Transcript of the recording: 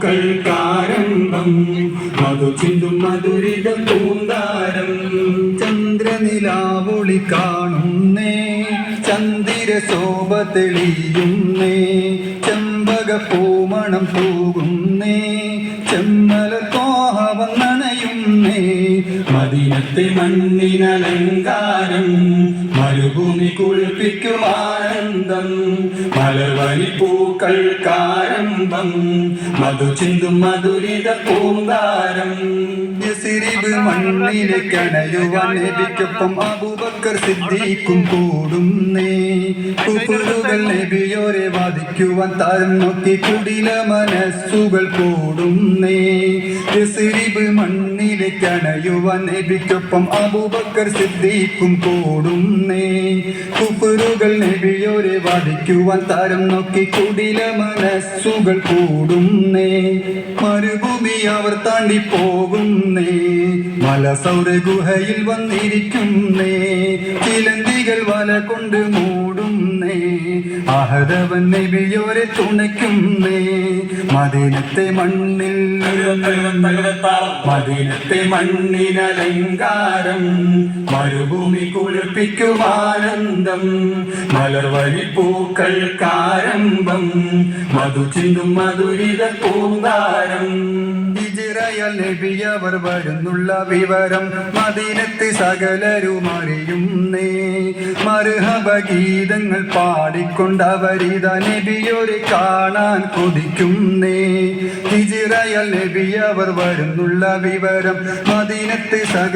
പൂക്കൾക്കാരംഭം മധു ചിന്തും മധുരിത പൂന്താരം ചന്ദ്രനിലാവൊളി കാണുന്നേ. ചന്ദിര ശോഭ തെളിയുന്നേ. ചെമ്പക പൂമണം തൂകുന്നേ മദീനത്തെ മണ്ണിനലങ്കാരം മരുഭൂമി കുളിപ്പിക്കും ആനന്ദം പൂക്കൾ കാരംഭം മധു ചിന്തും മധുരിത പൂന്താരം. സിരിവ് മണ്ണിലെ കണയുവാൻ അബൂബക്കർ സിദ്ദീഖും കൂടുന്നേ. കുപ്പുകൾ നബിയോരെ വാദിക്കുവാൻ താരം നോക്കി കുടില മനസ്സുകൾ കൂടുന്നേ. സിരിവ് മണ്ണിലെ കണയുവാൻ നബിക്കൊപ്പം അബൂബക്കർ സിദ്ദീഖും കൂടുന്നേ. കുപ്പുരുകൾ നബിയോരെ വാദിക്കുവാൻ താരം നോക്കി കുടില മനസ്സുകൾ കൂടുന്നേ. മരുഭൂമി അവർ താണ്ടി പോകുന്നേ. മല സൗര ഗുഹയിൽ വന്നിരിക്കുന്നേ ചിലന്തികൾ വല കൊണ്ട് മൂടുന്നേ അഹദവൻ നബിയോരെ തുണയ്ക്കുന്നേ. മദീനത്തെ മണ്ണിൽ മദീനത്തെ മണ്ണിനലങ്കാരം മരുഭൂമി കുളിപ്പിക്കുമാനന്ദം മലർവഴി പൂക്കൾക്കാരംഭം മധു ചിന്തും മധുരിത പൂന്താരം ഹിജ്റയൽ നബി വരുന്നുള്ള വിവരം മദീനത്ത് സകലരും അറിയുന്നേ മർഹബ ഗീതങ്ങൾ പാടിക്കൊണ്ടവരിത നബിയൊരു കാണാൻ കൊതിക്കുന്നേ. ഹിജിറയൽ നബിയവർ വരുന്നുള്ള വിവരം മദീനത്ത് സകല